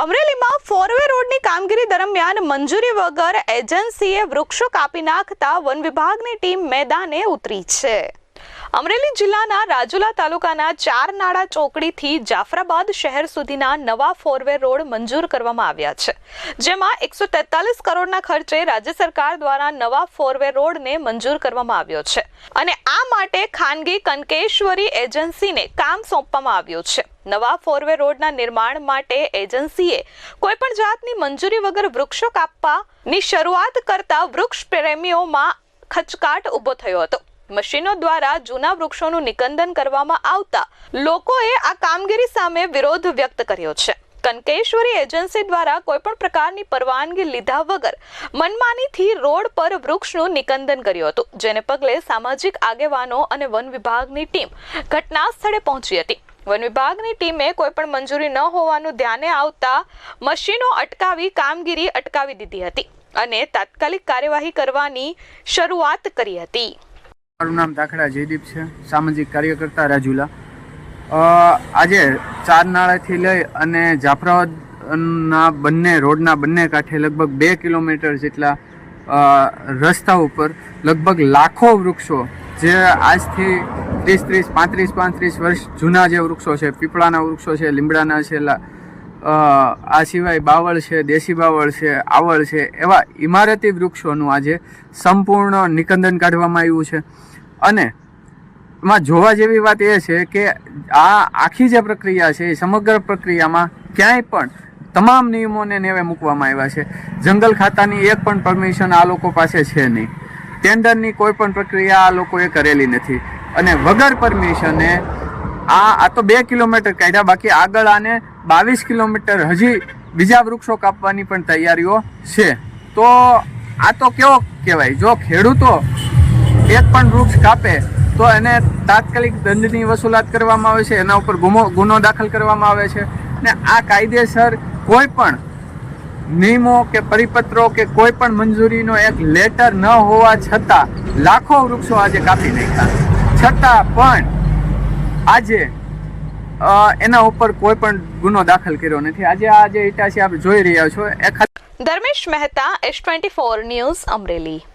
અમરેલીમાં ફોરવે રોડની કામગીરી દરમિયાન મંજૂરી વગર એજન્સીએ વૃક્ષો કાપી નાખતા વન વિભાગની ટીમ મેદાને ઉતરી છે. અમરેલી જિલ્લાના રાજુલા તાલુકાના ચાર નાળા ચોકડીથી જાફરાબાદ શહેર સુધીના નવા ફોરવે રોડ મંજૂર કરવામાં આવ્યા છે, જેમાં એકસો તેતાલીસ કરોડના ખર્ચે રાજ્ય સરકાર દ્વારા નવા ફોરવે રોડને મંજૂર કરવામાં આવ્યો છે. અને આ માટે ખાનગી કનકેશ્વરી એજન્સીને કામ સોંપવામાં આવ્યું છે. નવા ફોરવે રોડના નિર્માણ માટે એજન્સીએ કોઈપણ જાતની મંજૂરી વગર વૃક્ષો કાપવાની શરૂઆત કરતા વૃક્ષ પ્રેમીઓમાં ખચકાટ ઊભો થયો હતો. મશીનો દ્વારા જૂના વૃક્ષોનું નિકંદન કરવામાં આવતા લોકોએ આ કામગીરી સામે વિરોધ વ્યક્ત કર્યો છે. કનકેશ્વરી એજન્સી દ્વારા કોઈપણ પ્રકારની પરવાનગી લીધા વગર મનમાનીથી રોડ પર વૃક્ષનું નિકંદન કર્યું હતું, જેને પગલે સામાજિક આગેવાનો અને વન વિભાગની ટીમ ઘટના સ્થળે પહોંચી હતી. વન વિભાગની ટીમે કોઈપણ મંજૂરી ન હોવાનું ધ્યાને આવતા મશીનો અટકાવી કામગીરી અટકાવી દીધી હતી અને તાત્કાલિક કાર્યવાહી કરવાની શરૂઆત કરી હતી. મારું નામ દાખલા જયદીપ છે, સામાજિક કાર્યકર્તા રાજુલા. આજે ચાર નાળાથી લઈ અને જાફરાબાદના બંને, રોડના બંને કાંઠે લગભગ બે કિલોમીટર જેટલા રસ્તા ઉપર લગભગ લાખો વૃક્ષો, જે આજથી ત્રીસ ત્રીસ, પાંત્રીસ પાંત્રીસ વર્ષ જૂના જે વૃક્ષો છે, પીપળાના વૃક્ષો છે, લીમડાના છે આ સિવાય બાવળ છે, દેશી બાવળ છે, આવળ છે, એવા ઇમારતી વૃક્ષોનું આજે સંપૂર્ણ નિકંદન કાઢવામાં આવ્યું છે. અને એમાં જોવા જેવી વાત એ છે કે આ આખી જે પ્રક્રિયા છે, એ સમગ્ર પ્રક્રિયામાં ક્યાંય પણ તમામ નિયમોને નેવે મૂકવામાં આવ્યા છે. જંગલ ખાતાની એક પણ પરમિશન આ લોકો પાસે છે નહીં. ટેન્ડરની કોઈ પણ પ્રક્રિયા આ લોકોએ કરેલી નથી. અને વગર પરમિશને આ આ તો બે કિલોમીટર કાઢ્યા. બાકી આગળ આને બાવીસ કિલોમીટર હજી બીજા વૃક્ષો કાપવાની પણ તૈયારીઓ છે. તો આ તો કેવો કહેવાય? જો ખેડૂતો એક પણ વૃક્ષ કાપે, તો એને તાત્કાલિક દંડની વસૂલાત કરવામાં આવે છે, એના ઉપર ગુમો ગુનો દાખલ કરવામાં આવે છે. ને આ કાયદેસર કોઈ પણ નિયમો કે પરિપત્રો કે કોઈ પણ મંજૂરીનો એક લેટર ન હોવા છતાં લાખો વૃક્ષો આજે કાપી નાખ્યા. છતાં પણ આજે એના ઉપર કોઈ પણ ગુનો દાખલ કર્યો નથી. આજે આ જે ઇટાસી આપ જોઈ રહ્યા છો, એ Dharmesh Mehta, S twenty four news Amreli.